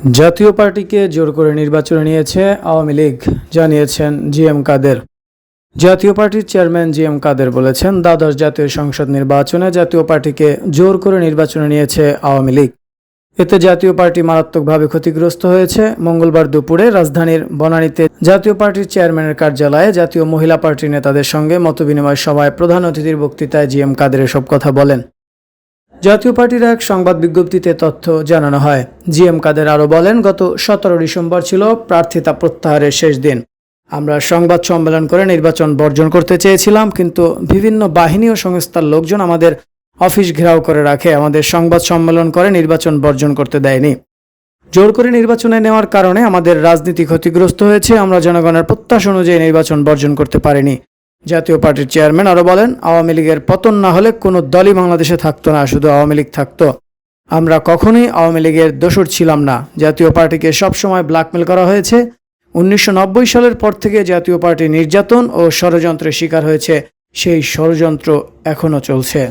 জাতীয় পার্টিকে জোর করে নির্বাচনে নিয়েছে আওয়ামী লীগ, জানিয়েছেন জি এম কাদের। জাতীয় পার্টির চেয়ারম্যান জি এম কাদের বলেছেন, দ্বাদশ জাতীয় সংসদ নির্বাচনে জাতীয় পার্টিকে জোর করে নির্বাচনে নিয়েছে আওয়ামী লীগ। এতে জাতীয় পার্টি মারাত্মকভাবে ক্ষতিগ্রস্ত হয়েছে। মঙ্গলবার দুপুরে রাজধানীর বনানীতে জাতীয় পার্টির চেয়ারম্যানের কার্যালয়ে জাতীয় মহিলা পার্টির নেতাদের সঙ্গে মতবিনিময় সভায় প্রধান অতিথির বক্তৃতায় জি এম কাদের এসব কথা বলেন। জাতীয় পার্টির এক সংবাদ বিজ্ঞপ্তিতে তথ্য জানানো হয়। জি এম কাদের আরও বলেন, গত সতেরো ডিসেম্বর ছিল প্রার্থিতা প্রত্যাহারের শেষ দিন। আমরা সংবাদ সম্মেলন করে নির্বাচন বর্জন করতে চেয়েছিলাম, কিন্তু বিভিন্ন বাহিনী ও সংস্থার লোকজন আমাদের অফিস ঘেরাও করে রাখে, আমাদের সংবাদ সম্মেলন করে নির্বাচন বর্জন করতে দেয়নি। জোর করে নির্বাচনে নেওয়ার কারণে আমাদের রাজনীতি ক্ষতিগ্রস্ত হয়েছে, আমরা জনগণের প্রত্যাশা অনুযায়ী নির্বাচন বর্জন করতে পারিনি। জাতীয় পার্টির চেয়ারম্যান আরও বলেন, আওয়ামী লীগের পতন না হলে কোনো দলই বাংলাদেশে থাকতো না, শুধু আওয়ামী লীগ থাকতো। আমরা কখনোই আওয়ামী লীগের দোসর ছিলাম না। জাতীয় পার্টিকে সবসময় ব্ল্যাকমেল করা হয়েছে। উনিশশো নব্বই সালের পর থেকে জাতীয় পার্টি নির্যাতন ও ষড়যন্ত্রের শিকার হয়েছে। সেই ষড়যন্ত্র এখনও চলছে।